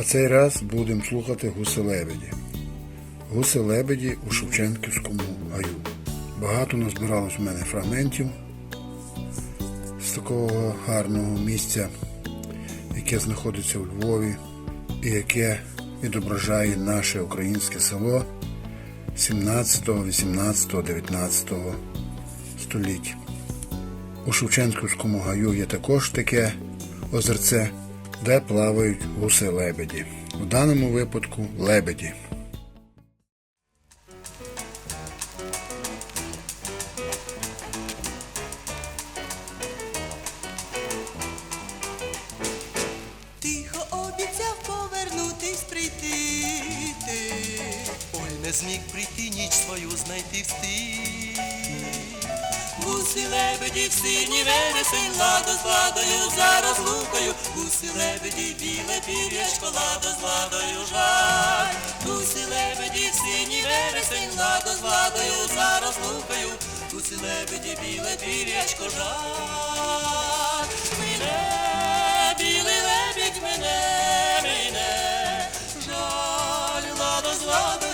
На цей раз будемо слухати гуси лебеді. Гуси лебеді у Шевченківському гаю. Багато назбиралось в мене фрагментів з такого гарного місця, яке знаходиться у Львові і яке відображає наше українське село 17, 18, 19 століття. У Шевченківському гаю є також таке озерце, де плавають гуси лебеді. У даному випадку лебеді. Тихо обіцяв повернутись прийти. Ой, не зміг прийти ніч свою знайти встиг. Гуси лебеді в сині вересень, ладо з ладою за розлукою. Гуси лебеді, біле пір'ячко, ладо з ладою жаль. Гуси лебеді в сині вересень, ладо з ладою за розлукою. Гуси лебеді, біле пір'ячко, жаль. Мене, білий лебідь, мене, мене, жаль, ладо з ладою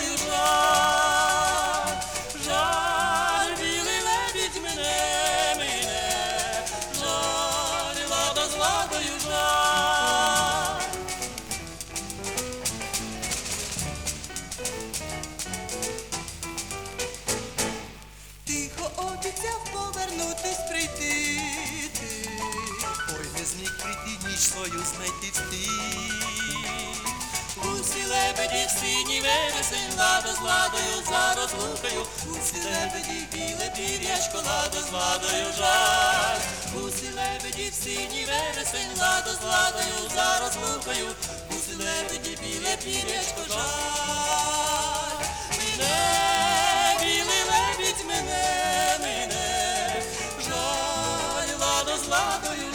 повернутись прийти ти. Ой, не зміг прийти ніч свою знайти встиг. Гусі лебеді в синій вересень, ладо з ладою за розлукою. Гусі лебеді, біле пір'ячко, ладо з ладою жаль. Гусі лебеді в синій вересень, ладо з ладою за розлукою. Гусі лебеді, біле пір'ячко, жаль. Мене, мене,